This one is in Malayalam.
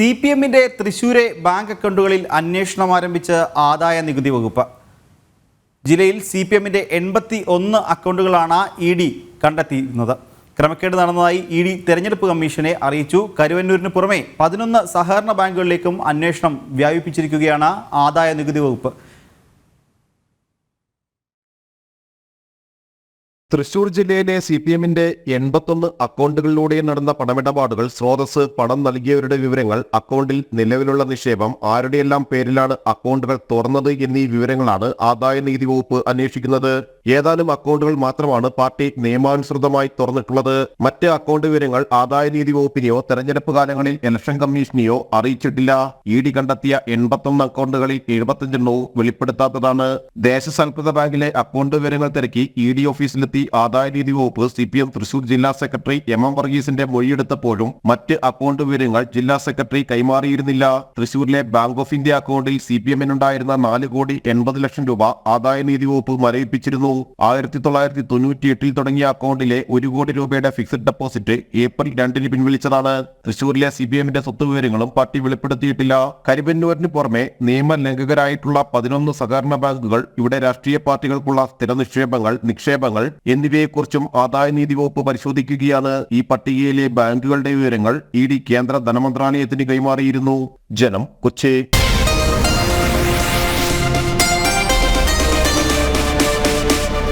സി പി എമ്മിന്റെ തൃശൂരെ ബാങ്ക് അക്കൗണ്ടുകളിൽ അന്വേഷണം ആരംഭിച്ച് ആദായ നികുതി വകുപ്പ്. ജില്ലയിൽ സി പി എമ്മിന്റെ എൺപത്തി ഒന്ന് അക്കൗണ്ടുകളാണ് ഇ ഡി കണ്ടെത്തിയിരുന്നത്. ക്രമക്കേട് നടന്നതായി ഇ ഡി തെരഞ്ഞെടുപ്പ് കമ്മീഷനെ അറിയിച്ചു. കരുവന്നൂരിന് പുറമെ പതിനൊന്ന് സഹകരണ ബാങ്കുകളിലേക്കും അന്വേഷണം വ്യാപിപ്പിച്ചിരിക്കുകയാണ് ആദായ നികുതി വകുപ്പ്. തൃശൂർ ജില്ലയിലെ സി പി എമ്മിന്റെ എൺപത്തൊന്ന് അക്കൗണ്ടുകളിലൂടെ നടന്ന പണമിടപാടുകൾ സ്രോതസ് പണം നൽകിയവരുടെ വിവരങ്ങൾ അക്കൗണ്ടിൽ നിലവിലുള്ള നിക്ഷേപം ആരുടെയെല്ലാം പേരിലാണ് അക്കൗണ്ടുകൾ തുറന്നത് എന്നീ വിവരങ്ങളാണ് ആദായ നികുതി വകുപ്പ് അന്വേഷിക്കുന്നത്. ഏതാനും അക്കൗണ്ടുകൾ മാത്രമാണ് പാർട്ടി നിയമാനുസൃതമായി തുറന്നിട്ടുള്ളത്. മറ്റ് അക്കൗണ്ട് വിവരങ്ങൾ ആദായ നികുതി വകുപ്പിനെയോ തെരഞ്ഞെടുപ്പ് കാലങ്ങളിൽ ഇലക്ഷൻ കമ്മീഷനെയോ അറിയിച്ചിട്ടില്ല. ഇ ഡി കണ്ടെത്തിയ എൺപത്തൊന്ന് അക്കൗണ്ടുകളിൽ എഴുപത്തഞ്ചെണ്ണവും വെളിപ്പെടുത്താത്തതാണ്. ദേശസൽകൃത ബാങ്കിലെ അക്കൗണ്ട് വിവരങ്ങൾ തിരക്കി ഇ ഡി ഓഫീസിലെത്തി ആദായ നികുതി വകുപ്പ് സി പി എം തൃശൂർ ജില്ലാ സെക്രട്ടറി എം എം വർഗീസിന്റെ മൊഴിയെടുത്തപ്പോഴും മറ്റ് അക്കൗണ്ട് വിവരങ്ങൾ ജില്ലാ സെക്രട്ടറി കൈമാറിയിരുന്നില്ല. തൃശൂരിലെ ബാങ്ക് ഓഫ് ഇന്ത്യ അക്കൗണ്ടിൽ സി പി എമ്മിനുണ്ടായിരുന്ന നാല് കോടി എൺപത് ലക്ഷം രൂപ ആദായ നികുതി വകുപ്പ് മരവിപ്പിച്ചിരുന്നു. ആയിരത്തി തൊള്ളായിരത്തി തൊണ്ണൂറ്റി എട്ടിൽ തുടങ്ങിയ അക്കൗണ്ടിലെ ഒരു കോടി രൂപയുടെ ഫിക്സഡ് ഡെപ്പോസിറ്റ് ഏപ്രിൽ രണ്ടിന് പിൻവലിച്ചതാണ്. തൃശൂരിലെ സി പി എമ്മിന്റെ സ്വത്ത് വിവരങ്ങളും പാർട്ടി വെളിപ്പെടുത്തിയിട്ടില്ല. കരിവന്നൂരിന് പുറമെ നിയമലംഘകരായിട്ടുള്ള പതിനൊന്ന് സഹകരണ ബാങ്കുകൾ ഇവിടെ രാഷ്ട്രീയ പാർട്ടികൾക്കുള്ള സ്ഥിര നിക്ഷേപങ്ങൾ നിക്ഷേപങ്ങൾ എന്നിവയെക്കുറിച്ചും ആദായനീതി വകുപ്പ് പരിശോധിക്കുകയാണ്. ഈ പട്ടികയിലെ ബാങ്കുകളുടെ വിവരങ്ങൾ ഇ ഡി കേന്ദ്ര ധനമന്ത്രാലയത്തിന് കൈമാറിയിരുന്നു. ജനം കൊച്ചി.